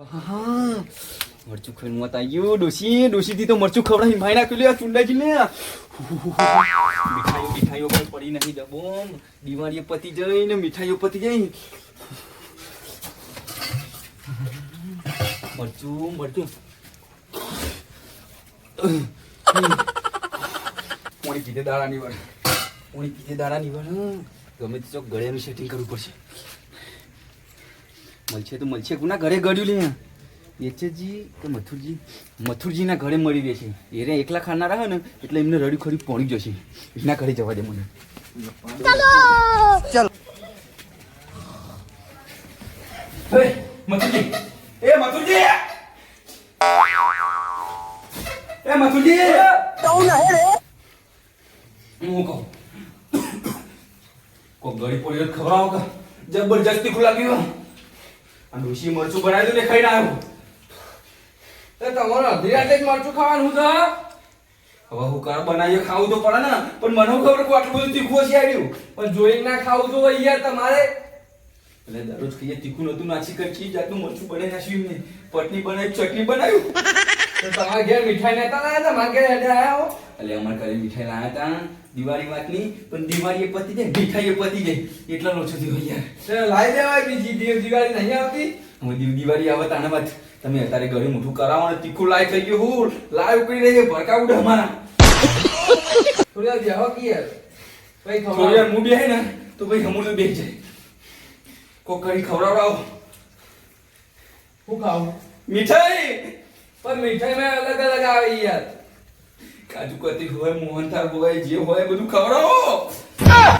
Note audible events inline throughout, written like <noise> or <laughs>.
મરચું ખાઈને મત આવ્યું ડોસી ડોસીથી તો મરચું ખવડાવી ભાઈ નાખ્યું. લે ચુંડા જી લે મીઠાઈઓ મીઠાઈઓ પણ પડી નહીં દબોમ દિવાળીએ પતી જઈ ને મીઠાઈઓ પતી જઈ મરચું મરચું. પોણી પીધે દાડાની વાર. પોણી પીધે દાડાની વાર. ગમે તે ચોક ગળ્યાનું સેટિંગ કરવું પડશે. મળશે તો મળશે. કોના ઘરે ગળ્યું લે એચજી કે મથુરજી? મથુરજીના ઘરે મળી રહેશે. એ રે એકલા ખાનારા હોય ને એટલે એમને રડી ખડી પોણી જશે. એના ઘરે જવા દે મને. ચાલો! મથુરજી. એ મથુરજી! એ મથુરજી! હું કહું? કો ગળી પોળી ખવડાવો કે જબરજસ્તી ખુલા ગયો? ડોશી મરચું બનાવ્યું ને ખાઈને આવ્યો એ તમારે અડધી જ મરચું ખાવાનું તો હવે હું કર બનાવીએ, ખાવું તો પડે ને. પણ મને ખબર કે આટલું બધું તીખું છે આવ્યું. પણ જોઈને ના ખાવું તો યાર તમારે. એટલે દરરોજ કહીએ તીખું નતું નાસી કરી જાતનું મરચું બને નાખ્યું ને. પટની બનાવી, ચટણી બનાવ્યું તમારા ઘેર મીઠાઈ લેતા આવ્યા હતા? મારા ઘેર હેડે હો. એટલે અમારે ઘરે મીઠાઈ લાયા હતા. દિવાળી વાતની. પણ દિવાળી પતી જાય, મીઠાઈ પતી જાય. એટલા ઓછો થયો યાર. લાવી દેવાય બીજી દિવાળી નહીં આવતી. દિવ- દિવાળી આવે તાના વાત તમે અત્યારે ઘરે મોટું કરાવો ને તીખું લાય થઈ ગયું હું. લાય ઉકળી રહી ભડકા ઉડે અમારા. થોડી વાર જાવ કે યાર પછી થોડી વાર. હું બેહે ને તો ભાઈ હમું તો બેસી જાય કોક કરી ખવડાવડાવો. હું ખાવું મીઠાઈ! પણ મીઠાઈ માં અલગ અલગ આવે યાર. કાજુ કતરી હોય મોહનથાળ હોય જે હોય બધું ખવડાવો.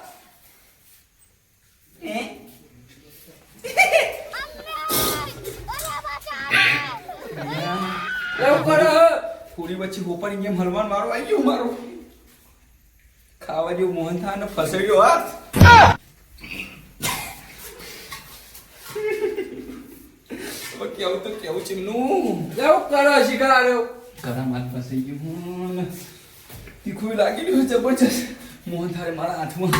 થોડી વચ્ચે ગોપાની જેમ હલવાન મારો આવી ગયો મારો. ખાવા જેવું મોહનથાળ ને ફસાયો હાથ કેવું તો કેવું ચીમનું એવું કરો શીખવાડ્યો ઘણા માલ ફસાઈ ગયું હું તીખું લાગી રહ્યું જબરજસ્ત. મોહનથાળ મારા હાથમાં.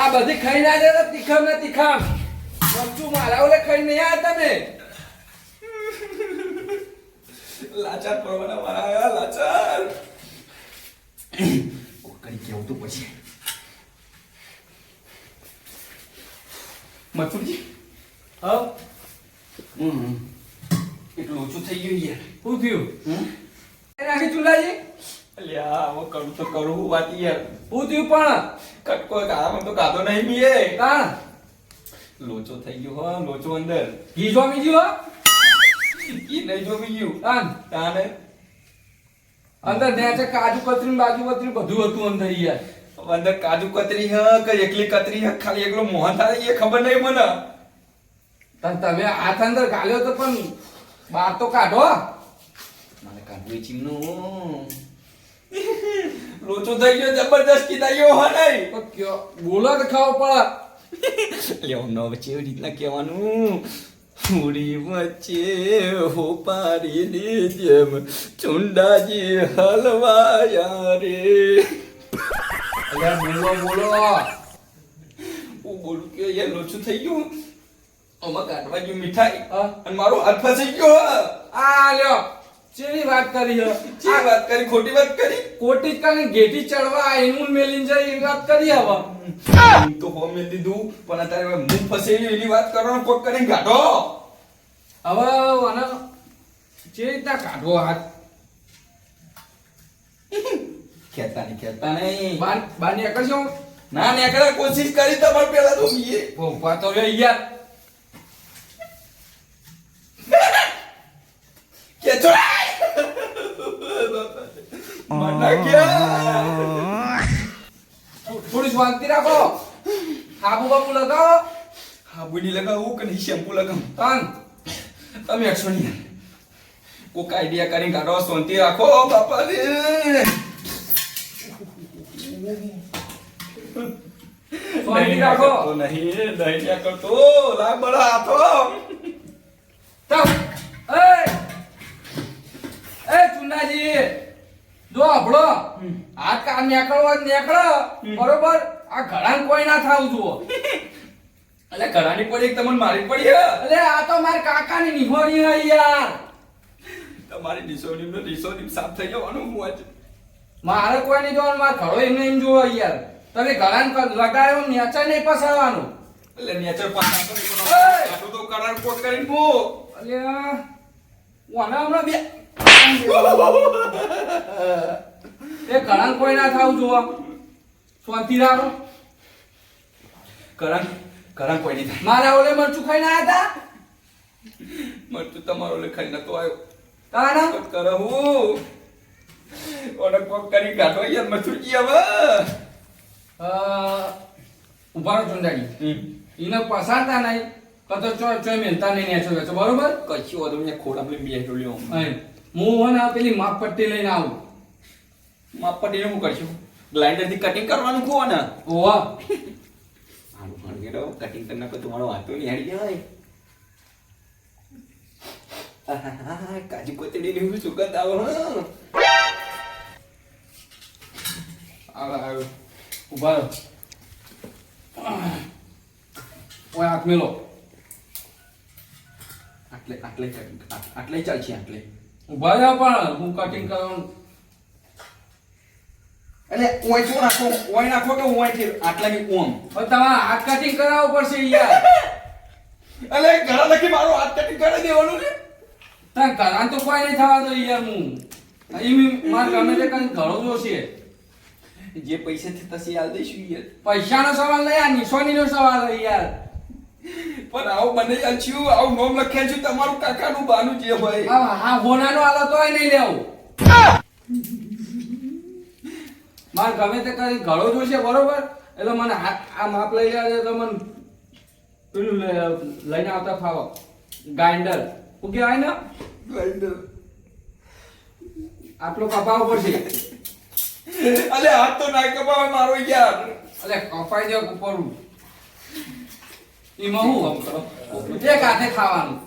આ બધી ખાઈ ના દે તીખમ ને તીખમ. મરચું મારા ઓલે ખાઈ નહીં આવ્યા તમે. લાચાર પરવાના મારા આવ્યા લાચાર. કરી કેવું તો પછી મથુરજી? હા? હમ એટલું ઓછું થઈ ગયું યાર. શું થયું? હમ? રાખી ચૂલાજી? અલ્યા કરું તો કરું વાત યાર. હું થયું પણ? કટકો કામ તો કાધો નહીં લોચો થઈ ગયો હો લોચો અંદર. ઘી જોમી ગયું હો? નહીં જોમી ગયું તાણ તાને? અંદર ત્યાં છે કાજુ કતરી બાજુ કતરી બધું હતું અંદર યાર. અંદર કાજુ કતરી હ કે એકલી કતરી હ ખાલી એકલો મોહન થાય એ ખબર નહીં મને. તમે હાથ અંદર ગાલ્યો તો પણ બહાર તો કાઢો. મને કાઢવું ચીમનું. લોચો થઈ ગયો જબરદસ્ત કીધાયો હો નહીં કયો બોલો તો ખાવ પડા લેવો ન વચ્ચે એવી રીતના કહેવાનું. પૂરી વચ્ચે હો પારીની જેમ ચુંડાજી હલવાયા રે. અલ્યા બોલો બોલો. હું બોલું કે યાર લોચું થઈ ગયું. આમાં કાઢવા ગયું મીઠાઈ? અને મારો હાથ ફસાઈ ગયો. આ લ્યો. ચેની વાત કરી છે જે વાત કરી? ખોટી વાત કરી? કોટી કાને ગેટી ચડવા એનું મેલીન જાય એ વાત કરી હવે? હું તો હો મેલ દીધું પણ અત્યારે મું ફસેલી એની વાત કરવાનો કોક કરીને કાઢો. હવે આને જે રીતના કાઢો હાથ? ખેતા નહીં ખેતા નહીં. બાર બાર નીકળશો ના નીકળે કોશિશ કરી તમારે પેલા તો બીએ ભોંપા તો યાર કે છોડાય મના ગયા થોડી શાંતિ રાખો. હાબુ બાપુ લગાવો. હાબુડી લગાવું કે નહીં શેમ્પુ લગાવું. તાન. તમે એકસો નહીં. કોક આઈડિયા કરીને કાઢો શાંતિ રાખો બાપા રે શાંતિ રાખો. નહીં નહીં કરતો. લાગ બળા હાથો. તમ એ. એ ચુંડાજી જો આપણો આ કામ નીકળવા નીકળો. બરોબર? આ ઘડાને કોઈ ના થાવ જુઓ. <laughs> એટલે ઘરાની પડી એક તમને મારી પડી હે. અલે આ તો મારા કાકાની નિહોરી હે યાર. તમારી ડિસોની નો ડિસોની સાફ થઈ જવાનું હું આજ. મારે કોઈ નહીં જોવાનું મારે ઘડો એમને એમ જોવો યાર. તમે ઘડાને ને લગાડ્યો નેચર નહીં પસાવાનું એટલે નેચર પાછા તો નહીં તો કરાર કોટ કરીને મો અલ્યા ઓના હમણાં બે એ ઘડાને કોઈ ના થાવ જોવા. શાંતિ રાખો. કરણ કરણ કોઈ નહીં થાય. મારા ઓલે મરચું ખાઈને આયા હતા મરચું તમારો લખાઈ નતો આવ્યો તાના કોટ કરો હું. ઓને કોક કરી કાઢો યાર મથુરજી હવે. અ, ઊભા રહો ચુંડાડી એને પસારતા નહીં. કતો ચો ચો મેલતા નહીં નેચો બરોબર? કચ્છી વાદળ ને ખોડા લઈને બેઠો લ્યો. અહીં. હું આપેલી ને પેલી માપ પટ્ટી લઈને આવું. માપટીને હું કરશું? ગ્લાઇન્ડરથી કટિંગ કરવાનું કહો ને. ઓવા આનું ભણગેરો કટિંગ કરી નાખો તમારો વાતો નહીં હારી જાય કાજુ કોતડી ની સુગંધ આવો. આવે આવે. ઊભા રહો. ઓય હાથ મેલો. આટલે આટલે આટલે ચાલશે આટલે. ઊભા રહો પણ હું કટિંગ કરવાનું. એટલે ઓય શું નાખો ઓય નાખો કે ઓયથી આટલા ની ઓમ. હવે તમારે હાથ કટિંગ કરાવવું પડશે યાર. એટલે ઘણા લખી મારો હાથ કટિંગ કરી દેવાનું ને તાર ઘણા તો કોઈ નહીં થવા દો યાર હું. અહીં મારે ગમે તે કઈ ઘણો જોશે જે પૈસા થી તસી હાલ દઈશું યાર. પૈસાનો સવાલ નહીં આ નિશાનીનો સવાલ છે યાર. પણ આવું બને યાર આવું નોમ લખ્યા છું તમારું કાકાનું બાનું જે ભાઈ હા હા હોનાનો આલો તોય નહીં લેવું. મારે ગમે તે કરી ઘડો જોશે બરોબર? એટલે મને આ માપ લઈ લેવા તો મને પેલું લઈને આવતા ફાવો. ગાઇન્ડર શું કહેવાય ને Grinder. આટલો કપાવો પડશે અલે હાથ તો ના કપાવે મારો યાર. અલે કપાઈ જાવ ઉપર એમાં હું એક હાથે ખાવાનું.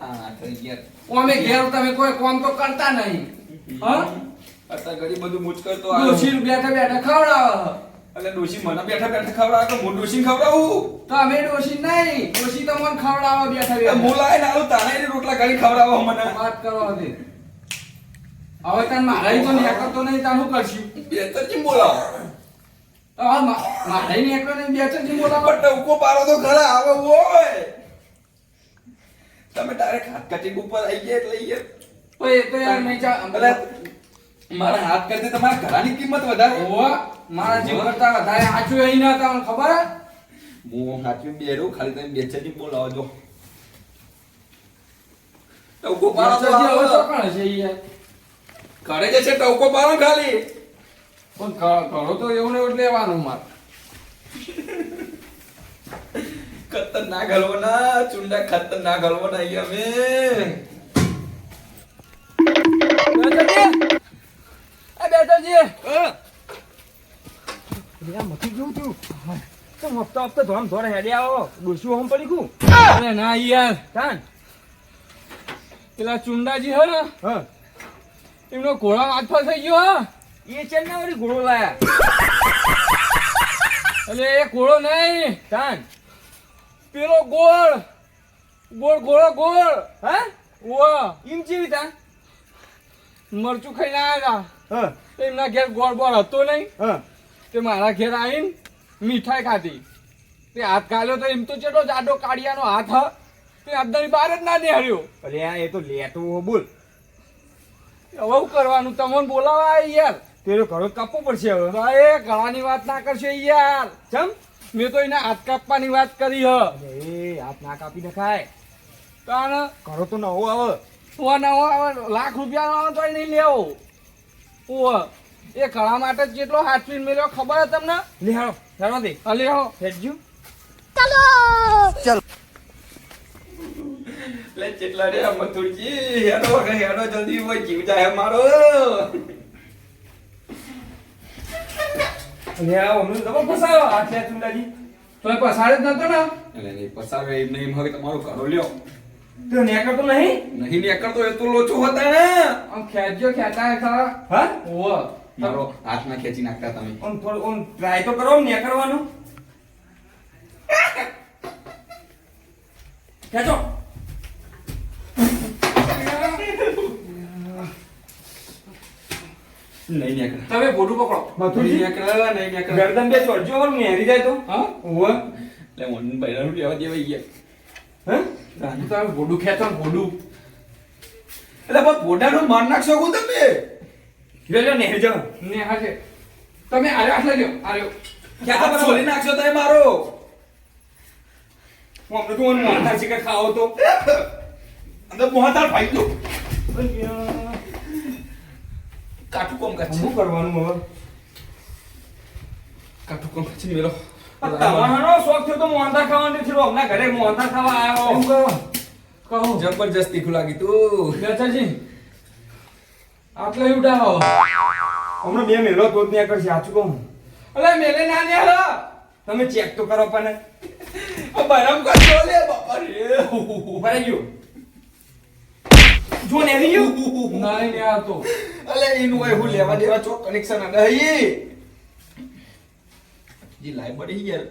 હા થઈ ગયા. અમે ઘેર તમે કોઈ કામ તો કરતા નહીં. હા? અત્યારે ઘડી બધું મુજ કરતો ડોશી બેઠા બેઠા ખવડાવે એટલે ડોશી મને બેઠા બેઠા ખવડાવે તો હું ડોશી ખવડાવું? તો અમે ડોશી નહીં. ડોશી તો મને ખવડાવવા બેઠા બેઠા. મોલાય ને આવું તારે રોટલા ઘડી ખવડાવો મને. વાત કરો હવે. હવે તને મારાઈ તો નહીં કરતો નહીં તાનું કરશું બેતરજી બોલાવો. તો હવે મા- મારાઈ નેકર નહીં બે ચજી બોલાવો પણ ટવકો પાડો તો ખરા આવે ઓય તમે ડાયરેક્ટ હાથ કટિંગ ઉપર આવી ગયા એટલે યાર તો એ તો યાર નહીં ચા અલે મારા હાથ કરતે તમારા ઘરાની કિંમત વધારે. ઓહો, મારા જીવ કરતા વધારે ના હતા ખબર? હું હાથમાં બેરું ખાલી તમે બેચરજી બોલાવો જો. ટવકો પારો તો કોણ હશે યાર? ઘરે જે છે ટવકો પાડો ખાલી. પણ ઘણો તો એવું ને એવું લેવાનું મારે. ખતરનાક હલવાના ચુંડા ખતરનાક હલવાના અહીંયા તાન. પેલા ચુંડાજી હે ને? હા. એમનો ઘોડા વાતફળ થઈ ગયો હા. એ ચેન વાળી ઘોડો લાયા. એટલે એ ઘોડો નહીં તાન. પેલો ગોળ. ગોળ ઘોડો ગોળ. હા? ઓ ઈમ ચીવી તાન? મરચું ખાઈને આવ્યા હા. હતા એમના ઘેર ગોળ બોળ હતો નહીં. હા. તે મારા ઘેર આવીને મીઠાઈ ખાધી. તે હાથ ગાલ્યો તો એમ તો ચેટલો જાડો કાળિયાનો હાથ હ. તે હાથની બહાર જ ના નીકળ્યો અરે આ એ તો લેતું બોલ. હવે કરવાનું? તમને બોલાવા યાર. તેરો ઘરો કાપવો પડશે હવે. એ ગળાની વાત ના કરશો યાર. ચમ? મેં તો એને હાથ કાપવાની વાત કરી હ. અરે એ હાથ ના કાપી નખાય. કારણ ઘરો તો નવો આવે. તો નવો લાખ રૂપિયાનો આવે તો નહીં લેવો. ઓ એ ગળા માટે જેટલો હાથવીન મેળ્યો ખબર હે તમને? લે હાલો હેડો દે. હો હેડજો લે ચેટલા રે મથુરજી? હેડો કે હેડો જલ્દી હોય જીવ જાય મારો અને આ અમને તમે ફસાયો આ છે ચુંડાજી. તો પસાડે જ નતો ને? એટલે નહીં પસાવે એમ નહીં હવે તમારો ઘરો લ્યો. તો નેકર તો નહીં નહીં એ તો લોચો હતા ને. આમ ખેંચ્યો ખેંચા ખરા. હા? મારો હાથમાં ખેંચી નાખતા તમે. થોડું ટ્રાય તો કરો ને કરવાનું ખેંચો. નહીં નીકળે. તમે બોડું પકડો. મથુરજી? નહીં નીકળે નહીં નીકળે. ગરદન બે ચોરજો વર નેરી જાય તો. હા? ઓવ એટલે મને બૈરાનું લેવા દેવાઈ ગયા હે? રાજુ તમે બોડું ખેંચો ને બોડું એટલે પણ બોડાનું માર નાખશો કો તમે? લે લે નેરી જાવ ને હાજે. તમે આરે આટલા લ્યો આરે ક્યાં તો બોલી નાખશો તમે મારો? હું અમને તો ઓન છે કે ખાઓ તો. <laughs> અંદર મોહતાર ભાઈ દો કાઠું કોમ કાચ શું કરવાનું હવે? કાઠું કોમ કાચની વેલો તમારો શોખ થયો તો મોહનથાળ ખાવાનો થયો હમણાં ઘરે મોહનથાળ ખાવા આવ્યો. કહો. જબરજસ્તી ખુલાગી તું. બેચાજી આટલે ઉડાવો. હમણાં બે મેલો તો ત્યાં કરશે સાચું કહું. અલે મેલે ના ને તમે ચેક તો કરો પણ. બરામ કરજો લે બાપા રે. ઊભા રહેજો જો નેરી ગયું નહીં ને આવતો. અલે એનું હોય હું લેવા દેવા છો કનેક્શન અને હઈ જી લાઈબ્રેરી યાર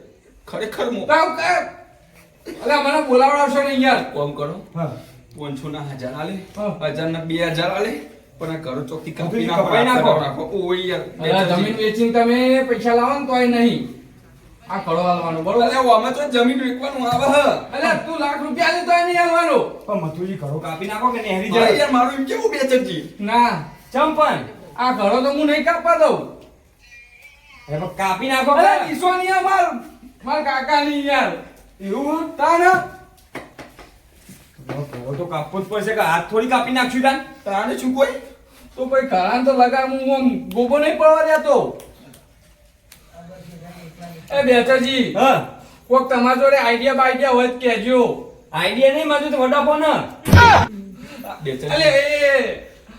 ખરેખર મો તાવ કર. અલે મને બોલાવડાવશો ને યાર. કોમ કરો. હા. પાંચસો ના હજાર આલે હા. હજાર ના બે હજાર આલે પણ આ ઘરો ચોકથી કાપી. નાખો. ઓય યાર જમીન વેચીને તમે પૈસા લાવો ને તોય નહીં. આ કડો બરોબર અલે આમાં તો જમીન વેચવાનું આવે હ. અલે તું લાખ રૂપિયા લે તો નહીં આલવાનો પણ મથુજી ઘરો કાપી નાખો કે નેરી જાય. યાર મારું એમ કેવું બેચરજી ના. ચંપન આ ઘરો તો હું નહીં કાપવા દઉં. એ પણ કાપી નાખો કે આ માર. માર કાકા નહીં યાર. એવું તાન ઘરો તો કાપવો જ પડશે કે હાથ થોડી કાપી નાખશું તાન તારે શું કોઈ? તો ભાઈ ઘણા તો લગા હું ગોબો નહીં પડવા દેતો. એ બેચાજી હા. કોક તમારા જોડે આઈડિયા બાઈડિયા હોય કેજો આઈડિયા નહીં મારું તો વડાફોન અલે એ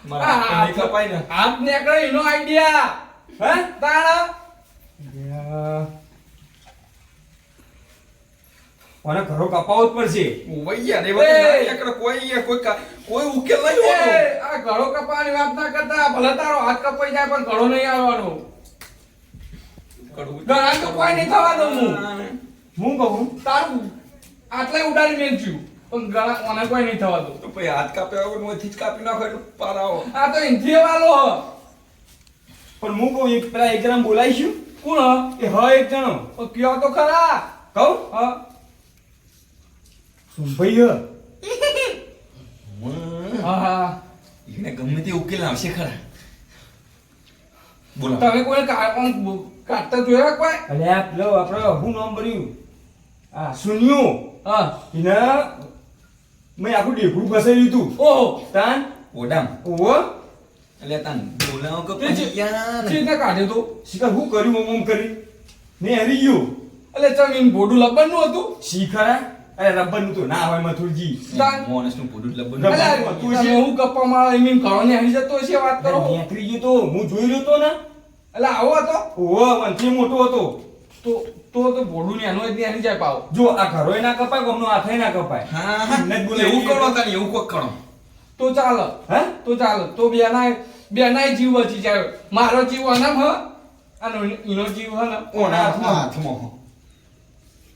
મારા હાથ કપાય ને. હાથ નીકળે એનો આઈડિયા હે? તાણ મને ઘરો કપાવો જ પડશે. ઓય યાર એ. બધું એ. કોઈ કોઈ કોઈ ઉકેલ નહીં આ ઘડો કપાવાની વાત ના કરતા. ભલે તારો હાથ કપાઈ જાય પણ ઘડો નહીં આવવાનો. કડવું. તો કોઈ નહીં થવા દઉં હું. હું. કહું? તારું આટલે ઉડાડી મેલચ્યું પણ ઘણા ઓને કોઈ નહીં થવા દઉં. તો પછી હાથ કાપ્યા વગર મોંથી જ કાપી નાખો એટલે પાર આ તો ઇન્દ્રિય વાલો હ. પણ હું કહું એક પેલા એક જણા બોલાવીશું. કોણ હ? એ હ એક જણો. કયો તો ખરા? કહું? હ. સુંભાઈ હ? હા હા. એને ગમે તે ઉકેલ આવશે ખરા. બોલો. તમે કોઈ કાઢતા જોયા કોઈ? અરે આ પેલો આપણો હું નામ બન્યું? આ સુન્યું. હા. એને મેં આખું ડેકડું ફસાઈ હતું ઓહો. તાન? ઓડામ. ઓવો એટલે તાન બોલાવો કે તે પછી જે- યાર ચી રીતે કાઢ્યું તું. શીખર શું કર્યું ઓમ ઓમ કરી? ને હરી ગયું. એટલે ચમીન બોડું લબનનું હતું? શીખરા અરે રબનનું તો ના હોય મથુરજી. મોનસનું પૂરું લબન તમે છે. હું ગપ્પા મારો એમ એમ ઘણો ને આવી જતો હશે વાત કરો. નીકળી ગયું તો. હું જોઈ રહ્યો તો ને. એટલે આવો હતો. ઓવો વંથી મોટો હતો. તો તો તો બોડું ને એનો જ ને આવી જાય પાવ. જો આ ઘરોય ના કપાય ગમનો હાથે ના કપાય. હા હા. બોલે એવું કરો તને એવું કોક કરો. તો ચાલો. હે? તો ચાલો. તો બેના બેનાય જીવ બચી જાય. મારો જીવ અનમ હ અને એનો જીવ હ ને. ઓના હાથમાં. હાથમાં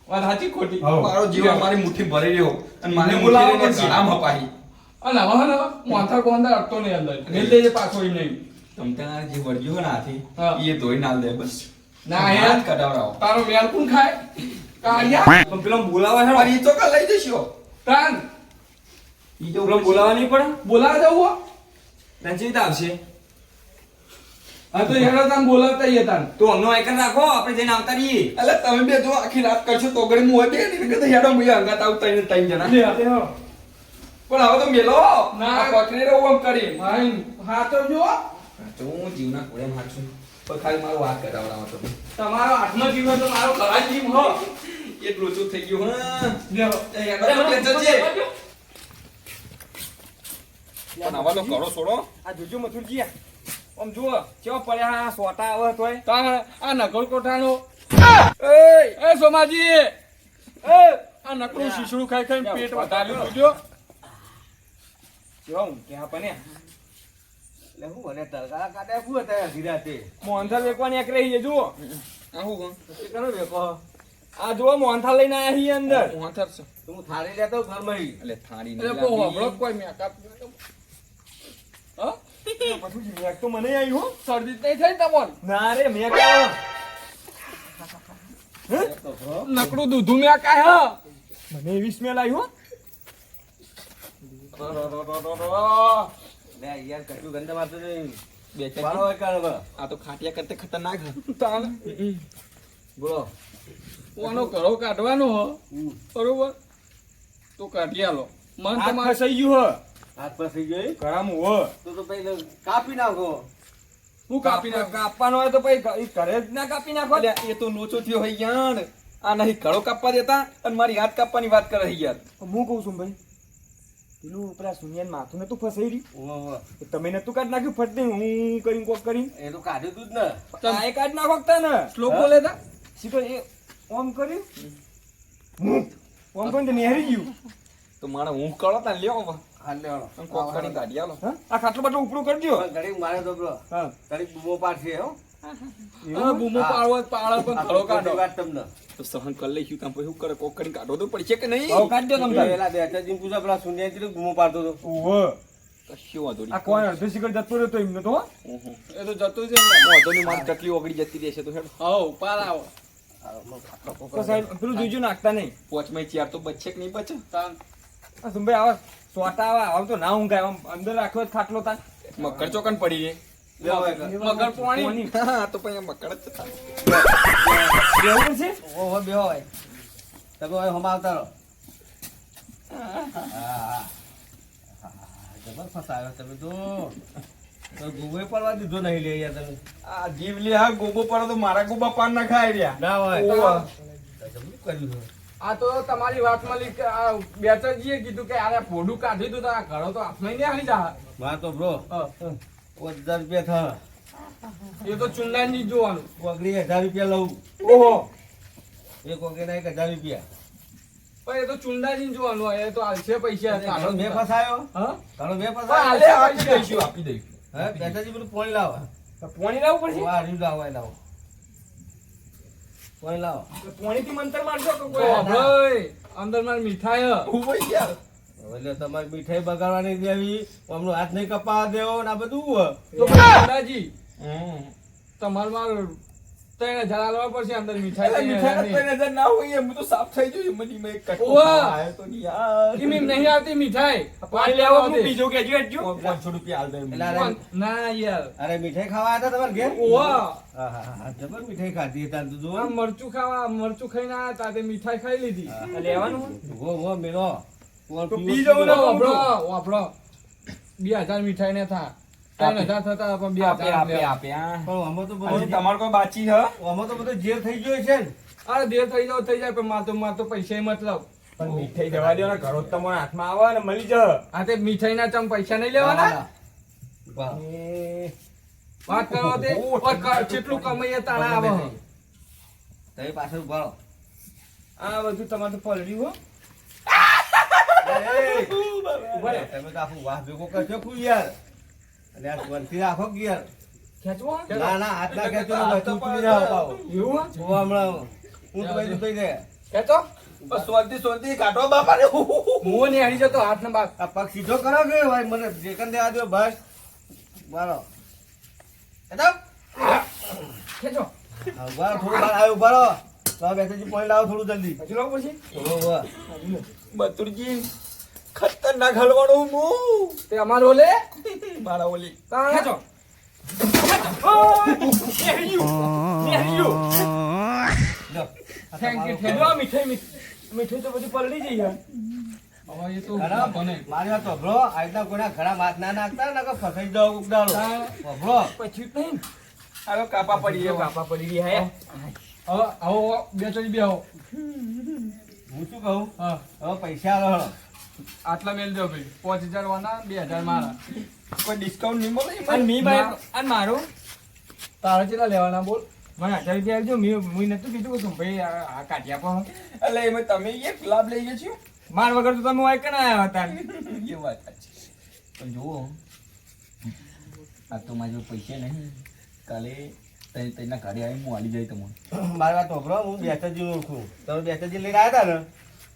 વાત સાચી ખોટી? મારો જીવ અમારી મુઠ્ઠી ભરી રહ્યો. અને મને બોલાવો પણ પડશે. અપાઈ અને હવે હવે માથા કોંદા અડતો નહીં અંદર. મેલ દેજે પાછો એ નહીં તમ તાર જે વળગ્યું ને હાથી એ ધોઈ નાલ દે બસ. ના યાર હાથ તારો મેલ કોણ ખાય? કાળિયા. <laughs> પણ પેલો બોલાવા હેડો. મારી ઈ તો કા લઈ જશો. તાન. ઈ જો બોલાવા નહીં પડે? બોલાવા જવું હો? ત્યાં આવશે? હા તો હેડો તમ બોલાવતા ઈએ તાન. તો અમનો આઈકન રાખો આપણે જઈને આવતા રહીએ. એટલે તમે બે જો આખી રાત કરશો તો ગળી મું હતી ને કે હેડો મું અંગાત આવતા ને ત્રણ જણા. લે. પણ હવે તો મેલો. ના. આ પકડી રહ્યો આમ કરી. માઈ હા તો જો. તો હું જીવના કોડે મારશું પણ ખાલી મારો વાત કરાવડાવો તો. તમારો આઠમો જીવ હોય તો મારો ખરા જીવ હો. એટલું લોચો થઈ ગયો હા. લે બે જજે. પણ આવા તો કરો છોડો. આ જોજો મથુરજી આમ જુઓ ચો પડ્યા આ સોટા આવે તોય. તાણ આ નકલ કોઠાનો એ એ સોમાજી! એ! આ નકરું શીશડું ખાઈ ખાઈને પેટ વધાર્યું જોજો કેવા ઊંઘ્યા પણ એટલે હું મને તરકા કાઢે શું હતા અડધી રાતે મોહનથાળ વેકવાની એક રહી જુઓ. આવું એ કરો વેકો. આ જુઓ મોહનથા લઈને આયા છીએ અંદર. હું છે. તું થાળી લેતો ઘરમાં. એટલે થાળી એટલે કોઈ મેકઅપ. હા? મેક તો મને આવ્યું હો. શરદી નહીં થઈ ને ના રે મેક. નકરું દૂધું મેકાય હા. મને એવી સ્મેલ આવી હો. લે યાર કશું ગંધ મારતો બે ચાર. આ તો ખાટિયા કરતે ખતરનાક બોલો. ઓનો ઘરો કાઢવાનો હો. બરોબર? તો કાઢી આલો. મન તમારે સહી ગયું હો. હાથ પર થઈ ગયો ઈ? હો. તો તો પછી કાપી નાખો. હું કાપી નાખ કાપવાનો હોય તો પછી ઘરે જ ના કાપી નાખો. અલ્યા, એ તો નોચો થયો હોય યાર આ નહીં ગળો કાપવા દેતા અને મારી હાથ કાપવાની વાત કરે યાર. હું કહું છું ભાઈ પેલું પેલા સુનિયાન માથું નતું ફસાઈ રહ્યું તમે નતું કાઢ નાખ્યું? ફટ હું કરીને કોક કરીને એ તો કાઢ્યું તું જ ને. આ એ કાઢ નાખો તા ને શ્લોક બોલે તા. સીધો એ ઓમ કર્યું? હું? ઓમ કરીને તો નેહરી ગયું? તો મારે હું કરો તા લ્યો હા? આ ખાટલો બાટલો ઉપડું કરજો પણ મારે તો હા. ઘડીક બૂમો પાડશે હો. બૂમો પાડવો પાડો પણ ઘરો કાઢો. વાત તમને. તો સહન કરી લઈશું તમે શું કરે? કોક કરી કાઢો તો પડશે કે નહીં? હવે કાઢજો તમે પેલા બે ચાર દિન પૂછા પેલા સુનિયા કેટલું બૂમો પાડતો હતો. ઓહો. કશું વાંધો નહીં. આ કોણ અડધો સિગર જતો રહ્યો તો એમને તો એ તો જતો છે વાંધો નહીં, મારી ચટલી ઓગળી જતી રહેશે તો હેડ. હવ પાર આવો. પેલું જોઈજો નાખતા નહીં. પોચમાં ચાર તો બચશે કે નહીં બચે? આ આવા સોટા આવા આમ તો ના ઊંઘાય આમ અંદર રાખ્યો જ ખાટલો તાન મકર ચોકન પડી રે એક. મગર પાણી. તો પછી મકર જ પડશે ઓહો બેહો ભાઈ તમે હવે રહો. જબર ફસાયો તમે તો. તો ગુવે પડવા દીધો નહીં લે યાર તમે. આ જીવ લે હા ગોબો પડે તો મારા ગોબા પાન ના ખાય રહ્યા. ના હોય. કર્યું છે. આ તો તમારી વાત મળી કે આ બેચરજીએ કીધું કે આરે ફોડું કાઢ્યું તું તો આ ઘરો તો હાથમાં નહીં આવી જા વાત તો બ્રો હજાર રૂપિયા થા. એ તો ચુંડા ની જોવાનું. કોકડી હજાર રૂપિયા લઉં. ઓહો. એક કોકડીના એક હજાર રૂપિયા. પણ એ તો ચુંડાજી જોવાનું એ તો હાલશે પૈસા. ઘણો મેં ફસાયો? હા? ઘણો મેં ફસાયો? હાલે આપી દઈશું આપી દઈશું. હા બેટાજી પેલું પોણી લાવો. પોણી લાવવું પડશે? વાહ રીલ લાવો. એ લાવો. પોણી થી મંતર મારજો કે કોઈ? ભાઈ અંદર માર મીઠાઈ ભાઈ યાર. એટલે તમારી મીઠાઈ બગાડવાની દેવી અમનો હાથ નહીં કપાવા દેવો ને આ બધું. તો દાદાજી. તમારે મારે હજાર આલવા પડશે અંદર મીઠાઈ મીઠાઈ તો ના ના હોય એમ તો સાફ થઈ ગયું મની મે કટકો આયો તો ની યાર. એમ નહીં આવતી મીઠાઈ. પાણી લેવા હું બીજો કેજો હેડજો પાંચ- પાંચસો રૂપિયા આલ દે. ના યાર. અરે મીઠાઈ ખાવા હતા તમારે ઘેર? ઓવા હા હા હા જબર મીઠાઈ ખાધી હતા તો જો મરચું ખાવા મરચું ખાઈને આયા તા તે મીઠાઈ ખાઈ લીધી. લેવાનું હો હો મેલો. તો પી જવું ને. વાપરો વાપરો. બે હજાર મીઠાઈ ને થા. તમારે કોઈ બાચી આમાં તો બધું ઝેર થઈ ગયો છે ને. અરે દેર થઈ જાવ થઈ જાય પણ માર તો પૈસા મતલબ પણ મીઠાઈ જવા દો ને ઘરો તમારા હાથમાં આવે ને મળી જાય આ તે મીઠાઈ ના તમે પૈસા નહીં લેવાના? વાત કરો તે. કેટલું કમાઈએ તાણા આવે. તમે પાછળ ઊભા આ બધું તમારે તો પલડ્યું હો. <laughs> એ, ઊભા રહો. તમે તો આખું વાહ ભેગો કરશો યાર. અને આ રાખો કે યાર ખેંચવો? ના ના હાથ ના ખેંચો ને બધું ના. એવું? હે? હમણાં તો ભાઈ ખેંચો? બસ સોંતી સોંતી કાઢો બાપા રે હું ને હરી જતો હાથ ને આ પગ સીધો કરો કે ભાઈ મને જેકન દેવા દો બસ. એતો ખેંચો. ઊભા થોડું બહાર આવ્યો ઊભા રહો. તો બેસેજી પોઈન્ટ લાવો થોડું જલ્દી. હજુ લાવવું પછી. બતુરજી. ખતરનાક હલવાનું હું. તે અમારો લે મારા ઓલી. ખેંચો. thank લો, મીઠાઈ મીઠ- મીઠાઈ તો બધી પલડી જઈ હે. હવે એ તો મારે વાંધો નહીં. મારી વાત ખરાબ હાથ ના નાખતા ને નકર ફસાઈ જાઓ ઉગડાડો. સાંભળો. પછી નહીં હવે કાપા પડી ગયા કાપા પડી ગયા હે. હવે આવો બે ચોરી બે આવો. હું શું કહું? હા. હવે પૈસા આલો. હળો. આટલા મેલ દો ભાઈ. પાંચ હજાર વાના બે હજાર મારા. કોઈ ડિસ્કાઉન્ટ નહીં મળે? અને મી ભાઈ અને મારું? તારે કેટલા લેવાના બોલ? મને હજાર રૂપિયા આપજો. મેં હું નતું કીધું કે ભાઈ આ કાઢ્યા પણ એટલે એમાં તમે એક લાભ લઈ ગયો છો? માર વગર તો તમે વાય કના આવ્યા હતા. <laughs> એ વાત પણ જુઓ આ તો મારે પૈસા નહીં. કાલે તઈના ઘરે આવી હું આલી જાય તમને. મારી વાત સાંભળો, હું બેચરજીને ઓળખું. તમે બેચરજી લઈને આવ્યા હતા ને?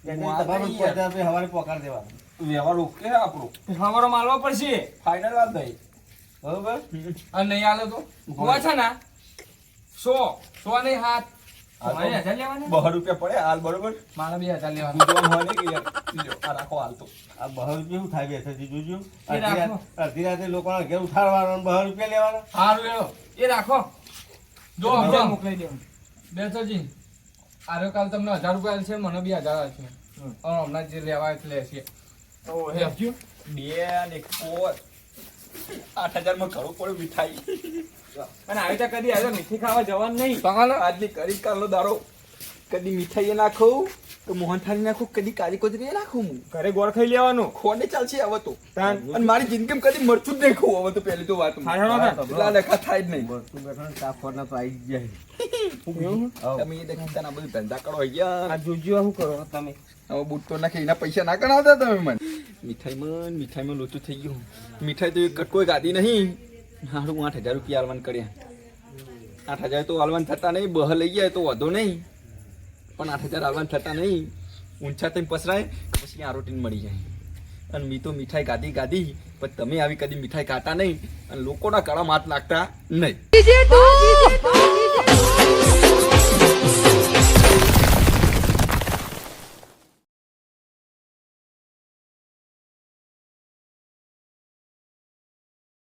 હવારે પોકાર દેવા. વ્યવહાર ઓકે આપણો. અમારો માલવો પડશે. ફાઇનલ વાત થઈ. બરોબર? અને નહીં આલે તો? હોવા છે ને. સો. સો નહીં હાથ. તમારે હજાર લેવાના? બહાર રૂપિયા પડે હાલ બરોબર? મારા બે હજાર લેવાના. રાખો હાલ તો. આ બહાર રૂપિયા થાય બેચરજી જોજો. અડધી. રાત- લોકો ઘેર ઉઠાડવાના બહાર રૂપિયા લેવાના. હારું લેવો એ રાખો. જો મોકલાઈ દેવું બેસોજી આરો કાલ તમને હજાર રૂપિયા આલશે મને બી હજાર હમ. હમણાં જે લેવા એટલે છે. ઓ હે. લેજો. બે અને કોર આઠ હજારમાં ઘણું પડ્યું મીઠાઈ. અને આવી તો કદી આજે મીઠી ખાવા જવાનું નહીં. આજની કરી કાલનો દારો કદી મીઠાઈ નાખું તો મોહન થાળી નાખું કદી કાજી કોતરી નાખું? હું ઘરે ગોળ ખાઈ લેવાનું. ખોડે ચાલશે હવે તો. અને મારી જિંદગીમાં કદી મરચું જ નહીં ખાવું. હવે તો પહેલી તો વાત. થાય જ નહીં. તું બેઠો ને ચા ખોરના તો આવી જાય? તમે એ દેખતા ના બધું ધંધા કરો યાર. આ જોજો શું કરો તમે? હવે બૂટ તો નાખી એના પૈસા ના કરાવતા તમે મને. મીઠાઈમાં ને મીઠાઈમાં લોચું થઈ ગયું. મીઠાઈ તો એક કટકોય ગાધી નહીં. હારું આઠ હજાર રૂપિયા આલવાન કર્યા. આઠ હજાર તો આલવાન થતા નહીં. બહ લઈ જાય તો વધો નહીં. પણ આઠ હજાર આલવાન થતા નહીં. ઊંચા થઈને પસરાય પછી આ રોટીન મળી જાય. અને મી તો મીઠાઈ ગાધી ગાધી પણ તમે આવી કદી મીઠાઈ ખાતા નહીં અને લોકોના કળામાં હાથ લાગતા નહીં.